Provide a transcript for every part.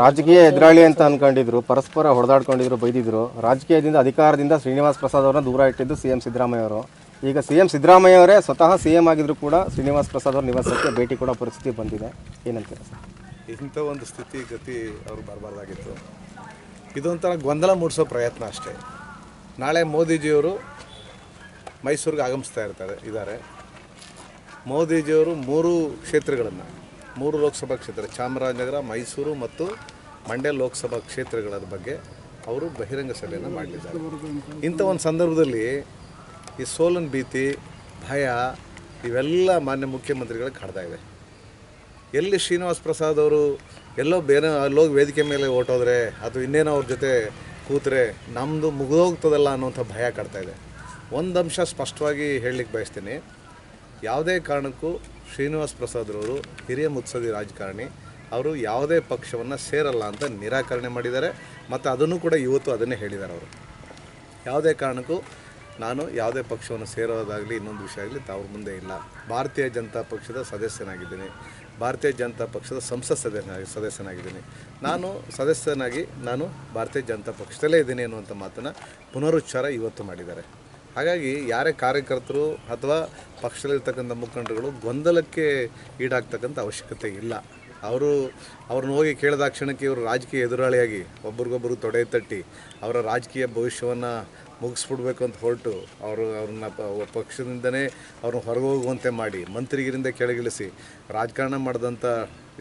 ರಾಜಕೀಯ ಎದುರಾಳಿ ಅಂತ ಅನ್ಕೊಂಡಿದ್ರು, ಪರಸ್ಪರ ಹೊಡೆದಾಡ್ಕೊಂಡಿದ್ರು, ಬೈದಿದ್ರು. ರಾಜಕೀಯದಿಂದ, ಅಧಿಕಾರದಿಂದ ಶ್ರೀನಿವಾಸ್ ಪ್ರಸಾದ್ ಅವರನ್ನ ದೂರ ಇಟ್ಟಿದ್ದು ಸಿ ಎಂ ಸಿದ್ದರಾಮಯ್ಯ ಅವರು. ಈಗ ಸಿ ಎಂ ಸಿದ್ದರಾಮಯ್ಯ ಅವರೇ ಸ್ವತಃ ಸಿ ಎಂ ಆಗಿದ್ರು ಕೂಡ ಶ್ರೀನಿವಾಸ್ ಪ್ರಸಾದ್ ಅವರ ನಿವಾಸಕ್ಕೆ ಭೇಟಿ ಕೊಡೋ ಪರಿಸ್ಥಿತಿ ಬಂದಿದೆ. ಏನಂತೀರ ಸರ್? ಇಂಥ ಒಂದು ಸ್ಥಿತಿ, ಗತಿ ಅವ್ರು ಬರಬಾರ್ದಾಗಿತ್ತು. ಇದೊಂಥರ ಗೊಂದಲ ಮೂಡಿಸೋ ಪ್ರಯತ್ನ ಅಷ್ಟೇ. ನಾಳೆ ಮೋದಿಜಿಯವರು ಮೈಸೂರಿಗೆ ಆಗಮಿಸ್ತಾ ಇರ್ತಾರೆ, ಇದ್ದಾರೆ. ಮೋದಿಜಿಯವರು ಮೂರು ಕ್ಷೇತ್ರಗಳನ್ನು ಮೂರು ಲೋಕಸಭಾ ಕ್ಷೇತ್ರ, ಚಾಮರಾಜನಗರ, ಮೈಸೂರು ಮತ್ತು ಮಂಡ್ಯ ಲೋಕಸಭಾ ಕ್ಷೇತ್ರಗಳ ಬಗ್ಗೆ ಅವರು ಬಹಿರಂಗ ಸಭೆಯನ್ನು ಮಾಡಿದ್ದಾರೆ ಇಂಥ ಒಂದು ಸಂದರ್ಭದಲ್ಲಿ ಈ ಸೋಲನ್ ಭೀತಿ, ಭಯ ಇವೆಲ್ಲ ಮಾನ್ಯ ಮುಖ್ಯಮಂತ್ರಿಗಳಿಗೆ ಕಾಡ್ತಾ ಇದೆ. ಎಲ್ಲಿ ಶ್ರೀನಿವಾಸ್ ಪ್ರಸಾದ್ ಅವರು ಎಲ್ಲೋ ಬೇರೆ ಅಲ್ಲೋಗಿ ವೇದಿಕೆ ಮೇಲೆ ಓಟೋದ್ರೆ ಅಥವಾ ಇನ್ನೇನೋ ಅವ್ರ ಜೊತೆ ಕೂತ್ರೆ ನಮ್ಮದು ಮುಗಿದೋಗ್ತದಲ್ಲ ಅನ್ನೋಂಥ ಭಯ ಕಾಡ್ತಾ ಇದೆ. ಒಂದು ಅಂಶ ಸ್ಪಷ್ಟವಾಗಿ ಹೇಳಲಿಕ್ಕೆ ಬಯಸ್ತೀನಿ. ಯಾವುದೇ ಕಾರಣಕ್ಕೂ ಶ್ರೀನಿವಾಸ್ ಪ್ರಸಾದ್ರವರು ಹಿರಿಯ ಮುತ್ಸದಿ ರಾಜಕಾರಣಿ, ಅವರು ಯಾವುದೇ ಪಕ್ಷವನ್ನು ಸೇರಲ್ಲ ಅಂತ ನಿರಾಕರಣೆ ಮಾಡಿದ್ದಾರೆ. ಮತ್ತು ಅದನ್ನು ಕೂಡ ಇವತ್ತು ಅದನ್ನೇ ಹೇಳಿದ್ದಾರೆ ಅವರು. ಯಾವುದೇ ಕಾರಣಕ್ಕೂ ನಾನು ಯಾವುದೇ ಪಕ್ಷವನ್ನು ಸೇರೋದಾಗಲಿ, ಇನ್ನೊಂದು ವಿಷಯ ಆಗಲಿ ತಾವ್ರ ಮುಂದೆ ಇಲ್ಲ. ಭಾರತೀಯ ಜನತಾ ಪಕ್ಷದ ಸದಸ್ಯನಾಗಿದ್ದೀನಿ. ಭಾರತೀಯ ಜನತಾ ಪಕ್ಷದ ಸಂಸತ್ ಸದಸ್ಯನಾಗಿ ಸದಸ್ಯನಾಗಿದ್ದೀನಿ. ನಾನು ಸದಸ್ಯನಾಗಿ ನಾನು ಭಾರತೀಯ ಜನತಾ ಪಕ್ಷದಲ್ಲೇ ಇದ್ದೀನಿ ಅನ್ನುವಂಥ ಮಾತನ್ನು ಪುನರುಚ್ಚಾರ ಇವತ್ತು ಮಾಡಿದ್ದಾರೆ. ಹಾಗಾಗಿ ಯಾರೇ ಕಾರ್ಯಕರ್ತರು ಅಥವಾ ಪಕ್ಷದಲ್ಲಿರ್ತಕ್ಕಂಥ ಮುಖಂಡರುಗಳು ಗೊಂದಲಕ್ಕೆ ಈಡಾಗ್ತಕ್ಕಂಥ ಅವಶ್ಯಕತೆ ಇಲ್ಲ. ಅವರು ಅವ್ರನ್ನ ಹೋಗಿ ಕೇಳಿದ ಕ್ಷಣಕ್ಕೆ ಇವರು ರಾಜಕೀಯ ಎದುರಾಳಿಯಾಗಿ ಒಬ್ರಿಗೊಬ್ಬರು ತೊಡೆ ತಟ್ಟಿ ಅವರ ರಾಜಕೀಯ ಭವಿಷ್ಯವನ್ನು ಮುಗಿಸ್ಬಿಡ್ಬೇಕು ಅಂತ ಹೊರಟು ಅವರು ಅವ್ರನ್ನ ಪಕ್ಷದಿಂದನೇ ಅವ್ರನ್ನ ಹೊರಗೆ ಹೋಗುವಂತೆ ಮಾಡಿ ಮಂತ್ರಿಗಿರಿಂದ ಕೆಳಗಿಳಿಸಿ ರಾಜಕಾರಣ ಮಾಡಿದಂಥ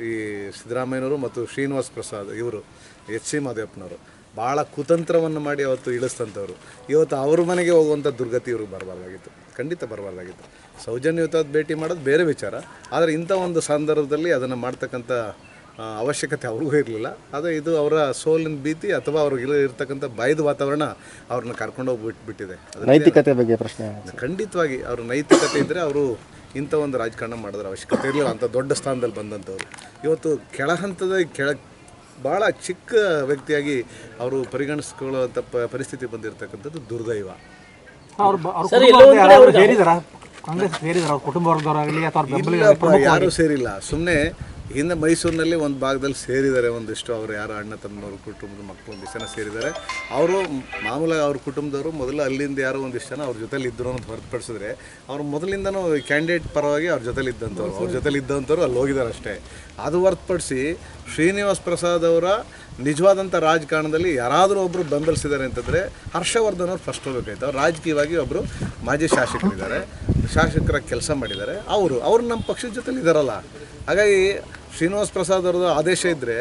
ಈ ಸಿದ್ದರಾಮಯ್ಯನವರು ಮತ್ತು ಶ್ರೀನಿವಾಸ್ ಪ್ರಸಾದ್ ಇವರು ಎಚ್ ಸಿ ಮಾದೇವಪ್ಪನವರು. ಭಾಳ ಕುತಂತ್ರವನ್ನು ಮಾಡಿ ಅವತ್ತು ಇಳಿಸ್ತಂಥವ್ರು ಇವತ್ತು ಅವ್ರ ಮನೆಗೆ ಹೋಗುವಂಥ ದುರ್ಗತಿ ಇವ್ರಿಗೆ ಬರಬಾರ್ದಾಗಿತ್ತು. ಖಂಡಿತ ಬರಬಾರ್ದಾಗಿತ್ತು. ಸೌಜನ್ಯಯುತವಾದ ಭೇಟಿ ಮಾಡೋದು ಬೇರೆ ವಿಚಾರ. ಆದರೆ ಇಂಥ ಒಂದು ಸಂದರ್ಭದಲ್ಲಿ ಅದನ್ನು ಮಾಡ್ತಕ್ಕಂಥ ಅವಶ್ಯಕತೆ ಅವ್ರಿಗೂ ಇರಲಿಲ್ಲ. ಆದರೆ ಇದು ಅವರ ಸೋಲಿನ ಭೀತಿ ಅಥವಾ ಅವ್ರಿಗೆ ಇರೋ- ಇರ್ತಕ್ಕಂಥ ಭಯದ ವಾತಾವರಣ ಅವ್ರನ್ನ ಕರ್ಕೊಂಡೋಗಿ ಬಿಟ್ಬಿಟ್ಟಿದೆ ನೈತಿಕತೆ ಬಗ್ಗೆ ಪ್ರಶ್ನೆ. ಖಂಡಿತವಾಗಿ ಅವ್ರ ನೈತಿಕತೆ ಇದ್ದರೆ ಅವರು ಇಂಥ ಒಂದು ರಾಜಕಾರಣ ಮಾಡೋದ್ರ ಅವಶ್ಯಕತೆ ಇರಲಿಲ್ಲ ಅಂಥ ದೊಡ್ಡ ಸ್ಥಾನದಲ್ಲಿ ಬಂದಂಥವ್ರು. ಇವತ್ತು ಕೆಳ ಹಂತದ ಕೆಳ ಭಾಳ ಚಿಕ್ಕ ವ್ಯಕ್ತಿಯಾಗಿ ಅವರು ಪರಿಗಣಿಸ್ಕೊಳ್ಳುವಂಥ ಪ ಪರಿಸ್ಥಿತಿ ಬಂದಿರತಕ್ಕಂಥದ್ದು ದುರ್ದೈವ. ಕಾಂಗ್ರೆಸ್ ಸೇರಿದಾರ? ಅವ್ರ ಕುಟುಂಬ ವರ್ಗದವರಾಗಲಿ ಅಥವಾ ಯಾರೂ ಸೇರಿಲ್ಲ. ಸುಮ್ಮನೆ ಹಿಂದೆ ಮೈಸೂರಿನಲ್ಲಿ ಒಂದು ಭಾಗದಲ್ಲಿ ಸೇರಿದ್ದಾರೆ ಒಂದಿಷ್ಟು. ಅವರು ಯಾರು ಅಣ್ಣ ತಮ್ಮವರು ಕುಟುಂಬದ ಮಕ್ಕಳು ಒಂದಿಷ್ಟು ಜನ ಸೇರಿದ್ದಾರೆ. ಅವರು ಮಾಮೂಲಾಗಿ ಅವ್ರ ಕುಟುಂಬದವರು ಮೊದಲು ಅಲ್ಲಿಂದ ಯಾರೋ ಒಂದಿಷ್ಟು ಜನ ಅವ್ರ ಜೊತೆಲಿ ಇದ್ದರು ಅಂತ ಹೊರತುಪಡಿಸಿದ್ರೆ, ಅವ್ರು ಮೊದಲಿಂದನೂ ಕ್ಯಾಂಡಿಡೇಟ್ ಪರವಾಗಿ ಅವ್ರ ಜೊತೆಲಿ ಇದ್ದಂಥವ್ರು, ಅವ್ರ ಜೊತೆಲಿ ಇದ್ದಂಥವ್ರು ಅಲ್ಲಿ ಹೋಗಿದ್ದಾರೆ ಅಷ್ಟೇ. ಅದು ಹೊರತುಪಡಿಸಿ ಶ್ರೀನಿವಾಸ್ ಪ್ರಸಾದ್ ಅವರ ನಿಜವಾದಂಥ ರಾಜಕಾರಣದಲ್ಲಿ ಯಾರಾದರೂ ಒಬ್ಬರು ಬೆಂಬಲಿಸಿದ್ದಾರೆ ಅಂತಂದರೆ ಹರ್ಷವರ್ಧನ್ ಅವ್ರು ಫಸ್ಟ್ ಹೋಗಬೇಕಾಯ್ತು. ಅವ್ರು ರಾಜಕೀಯವಾಗಿ ಒಬ್ಬರು ಮಾಜಿ ಶಾಸಕರಿದ್ದಾರೆ. ಶಾಸಕರ ಕೆಲಸ ಮಾಡಿದ್ದಾರೆ. ಅವರು, ಅವ್ರು ನಮ್ಮ ಪಕ್ಷದ ಜೊತೆಲಿ ಇದ್ದಾರಲ್ಲ. ಹಾಗಾಗಿ ಶ್ರೀನಿವಾಸ್ ಪ್ರಸಾದ್ ಅವ್ರದ್ದು ಆದೇಶ ಇದ್ದರೆ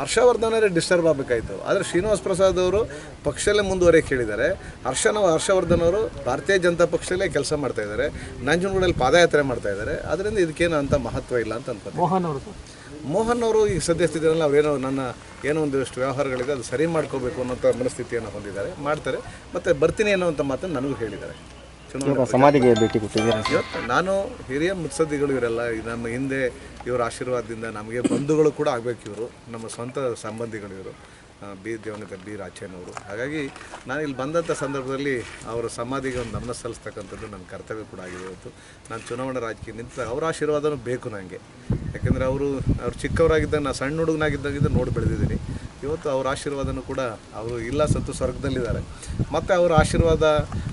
ಹರ್ಷವರ್ಧನರೇ ಡಿಸ್ಟರ್ಬ್ ಆಗಬೇಕಾಯ್ತು. ಆದರೆ ಶ್ರೀನಿವಾಸ ಪ್ರಸಾದ್ ಅವರು ಪಕ್ಷದಲ್ಲೇ ಮುಂದುವರಿಯಕ್ಕೆ ಹೇಳಿದ್ದಾರೆ. ಹರ್ಷನ ಹರ್ಷವರ್ಧನ್ ಅವರು ಭಾರತೀಯ ಜನತಾ ಪಕ್ಷದಲ್ಲೇ ಕೆಲಸ ಮಾಡ್ತಾ ಇದ್ದಾರೆ. ನಂಜನಗೂಡಲ್ಲಿ ಪಾದಯಾತ್ರೆ ಮಾಡ್ತಾ ಇದ್ದಾರೆ. ಅದರಿಂದ ಇದಕ್ಕೇನು ಅಂತ ಮಹತ್ವ ಇಲ್ಲ ಅಂತ ಅನ್ಕೋತೀನಿ. ಮೋಹನ್ ಅವರು ಮೋಹನ್ ಅವರು ಈಗ ಸದ್ಯಸ್ಥಿತಿಯಲ್ಲಿ ಅವರೇನೋ ನನ್ನ ಏನೋ ಒಂದಿಷ್ಟು ವ್ಯವಹಾರಗಳಿದೆ ಅದು ಸರಿ ಮಾಡ್ಕೋಬೇಕು ಅನ್ನೋಂಥ ಮನಸ್ಥಿತಿಯನ್ನು ಹೊಂದಿದ್ದಾರೆ ಮಾಡ್ತಾರೆ. ಮತ್ತು ಬರ್ತೀನಿ ಅನ್ನೋವಂಥ ಮಾತನ್ನು ನನಗೂ ಹೇಳಿದ್ದಾರೆ. ಇವಾಗ ಸಮಾಧಿಗೆ ಭೇಟಿ ಕೊಟ್ಟಿದ್ದೀರಾ ಇವತ್ತು ನಾನು ಹಿರಿಯ ಮುತ್ಸದ್ದಿಗಳು ಇವರೆಲ್ಲ ನಮ್ಮ ಹಿಂದೆ ಇವರ ಆಶೀರ್ವಾದದಿಂದ ನಮಗೆ ಬಂಧುಗಳು ಕೂಡ ಆಗಬೇಕು ಇವರು ನಮ್ಮ ಸ್ವಂತ ಸಂಬಂಧಿಗಳು ಇವರು ಬಿ ದೇವನಿತ ಬಿ ರಾಚೇನವರು ಹಾಗಾಗಿ ನಾನು ಇಲ್ಲಿ ಬಂದಂಥ ಸಂದರ್ಭದಲ್ಲಿ ಅವರ ಸಮಾಧಿಗೆ ಒಂದು ನಮನ ಸಲ್ಲಿಸ್ತಕ್ಕಂಥದ್ದು ನನ್ನ ಕರ್ತವ್ಯ ಕೂಡ ಆಗಿದೆ ಇವತ್ತು. ನಾನು ಚುನಾವಣಾ ರಾಜಕೀಯ ನಿಂತ ಅವರ ಆಶೀರ್ವಾದನೂ ಬೇಕು ನನಗೆ. ಯಾಕೆಂದರೆ ಅವರು ಅವ್ರು ಚಿಕ್ಕವರಾಗಿದ್ದಾಗ ನಾನು ಸಣ್ಣ ಹುಡುಗನಾಗಿದ್ದಾಗಿದ್ದ ನೋಡಿ ಬೆಳೆದಿದ್ದೀನಿ. ಇವತ್ತು ಅವ್ರ ಆಶೀರ್ವಾದನೂ ಕೂಡ ಅವರು ಇಲ್ಲ ಸತ್ತು ಸ್ವರ್ಗದಲ್ಲಿದ್ದಾರೆ. ಮತ್ತು ಅವರ ಆಶೀರ್ವಾದ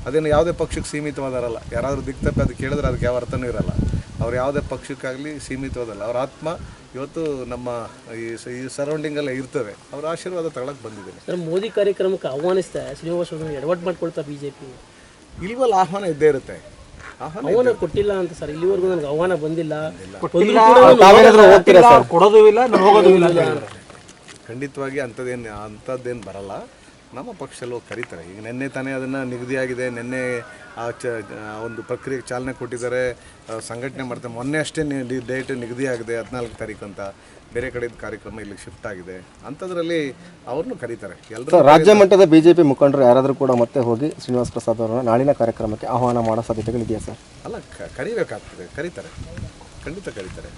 ಅದೇನು ಯಾವುದೇ ಪಕ್ಷಕ್ಕೆ ಸೀಮಿತವಾದಾರಲ್ಲ. ಯಾರಾದರೂ ದಿಕ್ತಪ್ಪ ಅದು ಕೇಳಿದ್ರೆ ಅದಕ್ಕೆ ಯಾವ ಅರ್ಥನೂ ಇರಲ್ಲ. ಅವ್ರು ಯಾವುದೇ ಪಕ್ಷಕ್ಕಾಗಲಿ ಸೀಮಿತವಾದಲ್ಲ. ಅವ್ರ ಆತ್ಮ ಇವತ್ತು ನಮ್ಮ ಈ ಸರೌಂಡಿಂಗಲ್ಲೇ ಇರ್ತವೆ ಅವ್ರ ಆಶೀರ್ವಾದ ತಗೊಳಕ್ಕೆ ಬಂದಿದ್ದೀನಿ. ಸರ್ ಮೋದಿ ಕಾರ್ಯಕ್ರಮಕ್ಕೆ ಆಹ್ವಾನಿಸ್ತಾ ಶ್ರೀನಿವಾಸ ಎಡವಟ್ ಮಾಡ್ಕೊಳ್ತಾ ಬಿ ಮಾಡ್ಕೊಳ್ತಾ ಪಿ ಇಲ್ವಲ್ಲ ಆಹ್ವಾನ ಇದ್ದೇ ಇರುತ್ತೆ. ಆಹ್ವಾನ ಕೊಟ್ಟಿಲ್ಲ ಅಂತ ಸರ್. ಇಲ್ಲಿವರೆಗೂ ನನಗೆ ಆಹ್ವಾನ ಬಂದಿಲ್ಲ. ಕೊಡೋದು ಇಲ್ಲ ನಾನು ಹೋಗೋದು ಇಲ್ಲ. ಖಂಡಿತವಾಗಿ ಅಂಥದ್ದೇನು ಅಂಥದ್ದೇನು ಬರಲ್ಲ. ನಮ್ಮ ಪಕ್ಷದಲ್ಲಿ ಹೋಗಿ ಕರೀತಾರೆ. ಈಗ ನಿನ್ನೆ ತಾನೇ ಅದನ್ನು ನಿಗದಿಯಾಗಿದೆ. ನಿನ್ನೆ ಆ ಚ ಒಂದು ಪ್ರಕ್ರಿಯೆಗೆ ಚಾಲನೆ ಕೊಟ್ಟಿದ್ದಾರೆ. ಸಂಘಟನೆ ಮಾಡ್ತಾರೆ ಮೊನ್ನೆ ಅಷ್ಟೇ ಡೇಟ್ ನಿಗದಿಯಾಗಿದೆ ಹದಿನಾಲ್ಕು ತಾರೀಕು ಅಂತ. ಬೇರೆ ಕಡೆದ ಕಾರ್ಯಕ್ರಮ ಇಲ್ಲಿ ಶಿಫ್ಟ್ ಆಗಿದೆ. ಅಂಥದ್ರಲ್ಲಿ ಅವ್ರನ್ನೂ ಕರೀತಾರೆ. ಎಲ್ಲರೂ ರಾಜ್ಯ ಮಟ್ಟದ ಬಿಜೆಪಿ ಮುಖಂಡರು ಯಾರಾದರೂ ಕೂಡ ಮತ್ತೆ ಹೋಗಿ ಶ್ರೀನಿವಾಸ್ ಪ್ರಸಾದ್ ಅವರನ್ನು ನಾಳಿನ ಕಾರ್ಯಕ್ರಮಕ್ಕೆ ಆಹ್ವಾನ ಮಾಡೋ ಸಾಧ್ಯತೆಗಳಿದೆಯಾ ಸರ್? ಅಲ್ಲ ಕರಿಬೇಕಾಗ್ತದೆ. ಕರೀತಾರೆ. ಖಂಡಿತ ಕರೀತಾರೆ.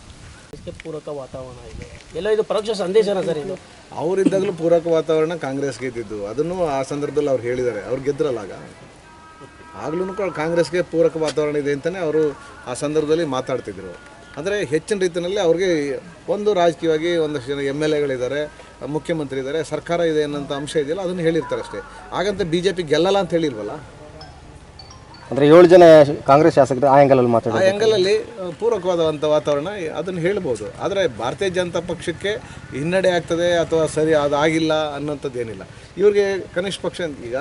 ಇದಕ್ಕೆ ಪೂರಕ ವಾತಾವರಣ ಇದೆ. ಎಲ್ಲ ಇದು ಪರೋಕ್ಷ ಸಂದೇಶನ ಸರ್ ಇದು? ಅವರಿದ್ದಾಗಲೂ ಪೂರಕ ವಾತಾವರಣ ಕಾಂಗ್ರೆಸ್ಗೆ ಇದ್ದಿದ್ದು. ಅದನ್ನು ಆ ಸಂದರ್ಭದಲ್ಲಿ ಅವ್ರು ಹೇಳಿದ್ದಾರೆ. ಅವ್ರು ಗೆದ್ರಲ್ಲ ಆಗ. ಆಗ್ಲೂ ಕಾಂಗ್ರೆಸ್ಗೆ ಪೂರಕ ವಾತಾವರಣ ಇದೆ ಅಂತಲೇ ಅವರು ಆ ಸಂದರ್ಭದಲ್ಲಿ ಮಾತಾಡ್ತಿದ್ರು. ಅಂದರೆ ಹೆಚ್ಚಿನ ರೀತಿಯಲ್ಲಿ ಅವ್ರಿಗೆ ಒಂದು ರಾಜಕೀಯವಾಗಿ ಒಂದಷ್ಟು ಜನ ಎಂ ಎಲ್ ಎಗಳಿದ್ದಾರೆ ಮುಖ್ಯಮಂತ್ರಿ ಇದ್ದಾರೆ ಸರ್ಕಾರ ಇದೆ ಅನ್ನೋಂಥ ಅಂಶ ಇದೆಯಲ್ಲ, ಅದನ್ನು ಹೇಳಿರ್ತಾರೆ ಅಷ್ಟೇ ಹಾಗಂತ ಬಿ ಜೆ ಪಿ ಗೆಲ್ಲಲ್ಲ ಅಂತ ಹೇಳಿಲ್ವಲ್ಲ? ಅಂದರೆ ಏಳು ಜನ ಕಾಂಗ್ರೆಸ್ ಶಾಸಕರು ಆ ಆ್ಯಂಗಲಲ್ಲಿ ಆ ಮಾತಾಡೋದು ಆ್ಯಂಗಲಲ್ಲಿ ಪೂರಕವಾದಂಥ ವಾತಾವರಣ ಅದನ್ನು ಹೇಳ್ಬೋದು. ಆದರೆ ಭಾರತೀಯ ಜನತಾ ಪಕ್ಷಕ್ಕೆ ಹಿನ್ನಡೆ ಆಗ್ತದೆ ಅಥವಾ ಸರಿ ಅದು ಆಗಿಲ್ಲ ಅನ್ನೋಂಥದ್ದು ಏನಿಲ್ಲ. ಇವ್ರಿಗೆ ಕನಿಷ್ಠ ಪಕ್ಷ, ಈಗ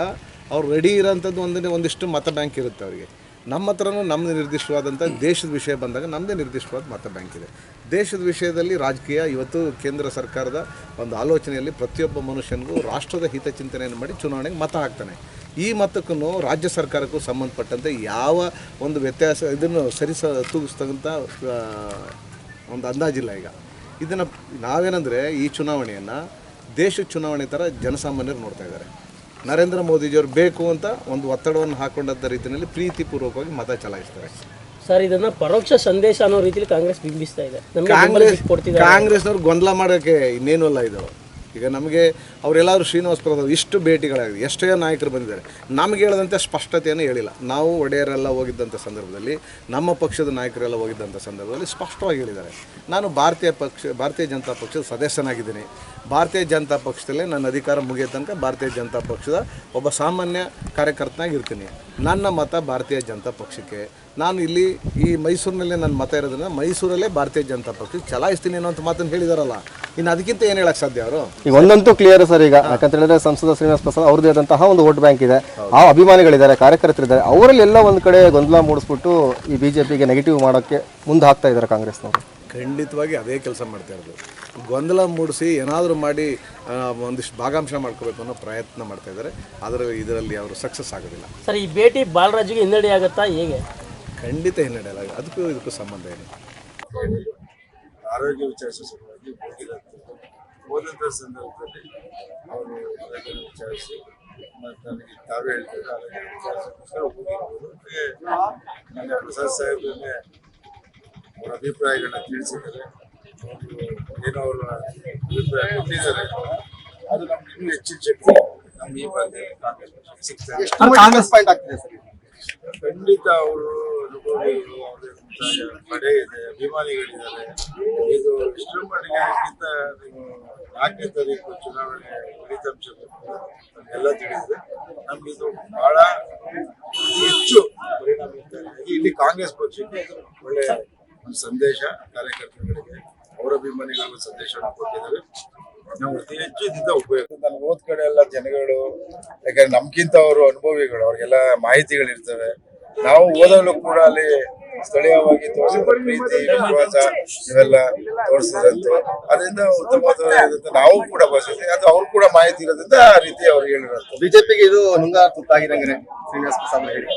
ಅವ್ರು ರೆಡಿ ಇರೋಂಥದ್ದು ಒಂದನೇ ಒಂದಿಷ್ಟು ಮತ ಬ್ಯಾಂಕ್ ಇರುತ್ತೆ ಅವರಿಗೆ. ನಮ್ಮ ಹತ್ರನೂ ನಮ್ಮದು ನಿರ್ದಿಷ್ಟವಾದಂಥ ದೇಶದ ವಿಷಯ ಬಂದಾಗ ನಮ್ಮದೇ ನಿರ್ದಿಷ್ಟವಾದ ಮತ ಬ್ಯಾಂಕ್ ಇದೆ. ದೇಶದ ವಿಷಯದಲ್ಲಿ ರಾಜಕೀಯ, ಇವತ್ತು ಕೇಂದ್ರ ಸರ್ಕಾರದ ಒಂದು ಆಲೋಚನೆಯಲ್ಲಿ ಪ್ರತಿಯೊಬ್ಬ ಮನುಷ್ಯನಿಗೂ ರಾಷ್ಟ್ರದ ಹಿತಚಿಂತನೆಯನ್ನು ಮಾಡಿ ಚುನಾವಣೆಗೆ ಮತ ಹಾಕ್ತಾನೆ. ಈ ಮತಕ್ಕೂ ರಾಜ್ಯ ಸರ್ಕಾರಕ್ಕೂ ಸಂಬಂಧಪಟ್ಟಂತೆ ಯಾವ ಒಂದು ವ್ಯತ್ಯಾಸ, ಇದನ್ನು ಸರಿಸ, ತೂಗಿಸ್ತಕ್ಕಂಥ ಒಂದು ಅಂದಾಜಿಲ್ಲ ಈಗ. ಇದನ್ನು ನಾವೇನಂದರೆ ಈ ಚುನಾವಣೆಯನ್ನು ದೇಶದ ಚುನಾವಣೆ ಥರ ಜನಸಾಮಾನ್ಯರು ನೋಡ್ತಾ ಇದ್ದಾರೆ. ನರೇಂದ್ರ ಮೋದಿಜಿಯವರು ಬೇಕು ಅಂತ ಒಂದು ಒತ್ತಡವನ್ನು ಹಾಕೊಂಡಂಥ ರೀತಿಯಲ್ಲಿ ಪ್ರೀತಿಪೂರ್ವಕವಾಗಿ ಮತ ಚಲಾಯಿಸ್ತಾರೆ. ಸರ್ ಇದನ್ನ ಪರೋಕ್ಷ ಸಂದೇಶ ಅನ್ನೋ ರೀತಿಯಲ್ಲಿ ಕಾಂಗ್ರೆಸ್ ಬಿಂಬಿಸ್ತಾ ಇದೆ. ಕಾಂಗ್ರೆಸ್ ಕಾಂಗ್ರೆಸ್ನವ್ರು ಗೊಂದಲ ಮಾಡೋಕ್ಕೆ ಇನ್ನೇನು ಅಲ್ಲ ಇದು. ಈಗ ನಮಗೆ ಅವರೆಲ್ಲರೂ ಶ್ರೀನಿವಾಸ ಪ್ರಸಾದ್ ಇಷ್ಟು ಭೇಟಿಗಳಾಗಿದೆ ಎಷ್ಟೇ ನಾಯಕರು ಬಂದಿದ್ದಾರೆ. ನಮಗೆ ಹೇಳದಂತೆ ಸ್ಪಷ್ಟತೆಯನ್ನು ಹೇಳಿಲ್ಲ. ನಾವು ಒಡೆಯರೆಲ್ಲ ಹೋಗಿದ್ದಂಥ ಸಂದರ್ಭದಲ್ಲಿ ನಮ್ಮ ಪಕ್ಷದ ನಾಯಕರೆಲ್ಲ ಹೋಗಿದ್ದಂಥ ಸಂದರ್ಭದಲ್ಲಿ ಸ್ಪಷ್ಟವಾಗಿ ಹೇಳಿದ್ದಾರೆ. ನಾನು ಭಾರತೀಯ ಪಕ್ಷ ಭಾರತೀಯ ಜನತಾ ಪಕ್ಷದ ಸದಸ್ಯನಾಗಿದ್ದೀನಿ. ಭಾರತೀಯ ಜನತಾ ಪಕ್ಷದಲ್ಲೇ ನನ್ನ ಅಧಿಕಾರ ಮುಗಿಯೋ ತನಕ ಭಾರತೀಯ ಜನತಾ ಪಕ್ಷದ ಒಬ್ಬ ಸಾಮಾನ್ಯ ಕಾರ್ಯಕರ್ತನಾಗಿರ್ತೀನಿ. ನನ್ನ ಮತ ಭಾರತೀಯ ಜನತಾ ಪಕ್ಷಕ್ಕೆ. ನಾನು ಇಲ್ಲಿ ಈ ಮೈಸೂರಿನಲ್ಲೇ ನನ್ನ ಮತ ಇರೋದ್ರಿಂದ ಮೈಸೂರಲ್ಲೇ ಭಾರತೀಯ ಜನತಾ ಪಕ್ಷಕ್ಕೆ ಚಲಾಯಿಸ್ತೀನಿ ಅನ್ನೋ ಮಾತನ್ನು ಹೇಳಿದಾರಲ್ಲ. ಇನ್ನು ಅದಕ್ಕಿಂತ ಏನು ಹೇಳಕ್ಕೆ ಸಾಧ್ಯ ಅವರು? ಈಗ ಒಂದಂತೂ ಕ್ಲಿಯರ್ ಸರ್ ಈಗ. ಯಾಕಂತ ಹೇಳಿದ್ರೆ ಸಂಸದ ಶ್ರೀನಿವಾಸ ಪ್ರಸಾದ್ ಅವ್ರದ್ದೇ ಆದಂತಹ ಒಂದು ವೋಟ್ ಬ್ಯಾಂಕ್ ಇದೆ. ಆ ಅಭಿಮಾನಿಗಳಿದ್ದಾರೆ, ಕಾರ್ಯಕರ್ತರಿದ್ದಾರೆ. ಅವರಲ್ಲೆಲ್ಲ ಒಂದು ಕಡೆ ಗೊಂದಲ ಮೂಡಿಸ್ಬಿಟ್ಟು ಈ ಬಿಜೆಪಿಗೆ ನೆಗೆಟಿವ್ ಮಾಡೋಕ್ಕೆ ಮುಂದೆ ಹಾಕ್ತಾ ಇದ್ದಾರೆ ಕಾಂಗ್ರೆಸ್ನವರು. ಖಂಡಿತವಾಗಿ ಅದೇ ಕೆಲಸ ಮಾಡ್ತಾ ಇರೋದು. ಗೊಂದಲ ಮೂಡಿಸಿ ಏನಾದರೂ ಮಾಡಿ ಒಂದಿಷ್ಟು ಭಾಗಾಂಶ ಮಾಡ್ಕೋಬೇಕು ಅನ್ನೋ ಪ್ರಯತ್ನ ಮಾಡ್ತಾ ಇದ್ದಾರೆ. ಆದರೆ ಇದರಲ್ಲಿ ಅವರು ಸಕ್ಸಸ್ ಆಗೋದಿಲ್ಲ. ಸರ್ ಈ ಭೇಟಿ ಬಾಲರಾಜಿಗೆ ಹಿನ್ನಡೆ ಆಗುತ್ತಾ ಹೇಗೆ? ಖಂಡಿತ ಹಿನ್ನಡೆ ಅಲ್ಲ. ಅದಕ್ಕೂ ಇದಕ್ಕೂ ಸಂಬಂಧ ಏನು? ಆರೋಗ್ಯ ಸಲುವಾಗಿ ಹೋದಂಥ ಸಂದರ್ಭದಲ್ಲಿ ಅವರು ಆರೋಗ್ಯ ವಿಚಾರಿಸಿ ಮತ್ತು ನನಗೆ ತಾವೇ ಹೇಳ್ತಾರೆ ಆರೋಗ್ಯ ವಿಚಾರಿಸೋಕ್ಕೋಸ್ಕರ ಹೋಗಿರ್ಬೋದು ಹಾಗೆ ಪ್ರಸಾದ್ ಸಾಹೇಬ್ರನ್ನೇ ಅವರ ಅಭಿಪ್ರಾಯಗಳನ್ನ ತಿಳಿಸಿದ್ದಾರೆ. ಅವರು ಏನೋ ಅವರ ಅಭಿಪ್ರಾಯ ಕೊಟ್ಟಿದ್ದಾರೆ ಅದು ನಮ್ಗೆ ಇನ್ನೂ ಹೆಚ್ಚಿನ ಶಕ್ತಿ ನಮ್ಮ ಈ ಬಾರಿ ಸಿಗ್ತದೆ. ಕಾಂಗ್ರೆಸ್ ಪಾಯಿಂಟ್ ಆಗ್ತಿದೆ ಸರ್ ಖಂಡಿತ ಅವರು ಪಡೆ ಇದೆ ಅಭಿಮಾನಿಗಳಿದ್ದಾರೆ. ಇದು ಇಷ್ಟರ ಮಟ್ಟಿಗೆಗಿಂತ ನೀವು ನಾಲ್ಕನೇ ತಾರೀಕು ಚುನಾವಣೆ ಫಲಿತಾಂಶ ಎಲ್ಲ ತಿಳಿದಿದೆ. ನಮ್ಗೆ ಇದು ಬಹಳ ಹೆಚ್ಚು ಪರಿಣಾಮ ಇಲ್ಲಿ ಕಾಂಗ್ರೆಸ್ ಪಕ್ಷಕ್ಕೆ ಒಳ್ಳೆ ಒಳ್ಳೆಯ ಒಂದು ಸಂದೇಶ ಕಾರ್ಯಕರ್ತರುಗಳಿಗೆ ಅವರ ಅಭಿಮಾನಿಗಳಿಗೂ ಸಂದೇಶವನ್ನು ಕೊಟ್ಟಿದ್ದಾರೆ. ನಾವು ಅತಿ ಹೆಚ್ಚು ಇದರಿಂದ ಉಪಯೋಗ ನಾನು ಹೋದ ಕಡೆ ಎಲ್ಲ ಜನಗಳು ಯಾಕಂದ್ರೆ ನಮ್ಗಿಂತ ಅವರು ಅನುಭವಿಗಳು ಅವ್ರಿಗೆಲ್ಲ ಮಾಹಿತಿಗಳಿರ್ತವೆ. ನಾವು ಓದಲು ಕೂಡ ಅಲ್ಲಿ ಸ್ಥಳೀಯವಾಗಿ ತೋರಿಸಿದ ಪ್ರೀತಿ ವಿಶ್ವಾಸ ಇವೆಲ್ಲ ತೋರಿಸಿದಂತೆ ಅದರಿಂದ ಉತ್ತಮವಾದ ನಾವು ಕೂಡ ಬಯಸಿದ್ವಿ ಅದು ಅವ್ರು ಕೂಡ ಮಾಹಿತಿ ಇರೋದ್ರಿಂದ ಆ ರೀತಿ ಅವ್ರು ಹೇಳಿರೋದು. ಬಿಜೆಪಿಗೆ ಇದು ನುಂಗ ತುತ್ತಾಗಿರಂಗೆ ಶ್ರೀನಿವಾಸ ಪ್ರಸಾದ್ ಹೇಳಿ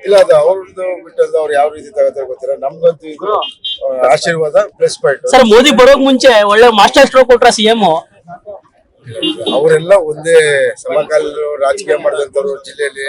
ಇಲ್ಲ ಅದು ಅವ್ರದ್ದು ಬಿಟ್ಟದ್ದು ಅವ್ರು ಯಾವ ರೀತಿ ತಗೋತಾರೆ ಗೊತ್ತಿಲ್ಲ. ನಮ್ಗಂತೂ ಇದು ಆಶೀರ್ವಾದ ಪ್ಲಸ್ ಪಾಯಿಂಟ್ ಸರ್ ಮೋದಿ ಬರೋಕ್ ಮುಂಚೆ ಒಳ್ಳೆ ಮಾಸ್ಟರ್ ಸ್ಟ್ರೋಕ್ ಕೊಟ್ರ ಸಿಎಂ ಅವರೆಲ್ಲ ಒಂದೇ ಸಮಕಾಲೀನ ರಾಜಕೀಯ ಮಾಡಿದಂತವ್ರು ಜಿಲ್ಲೆಯಲ್ಲಿ.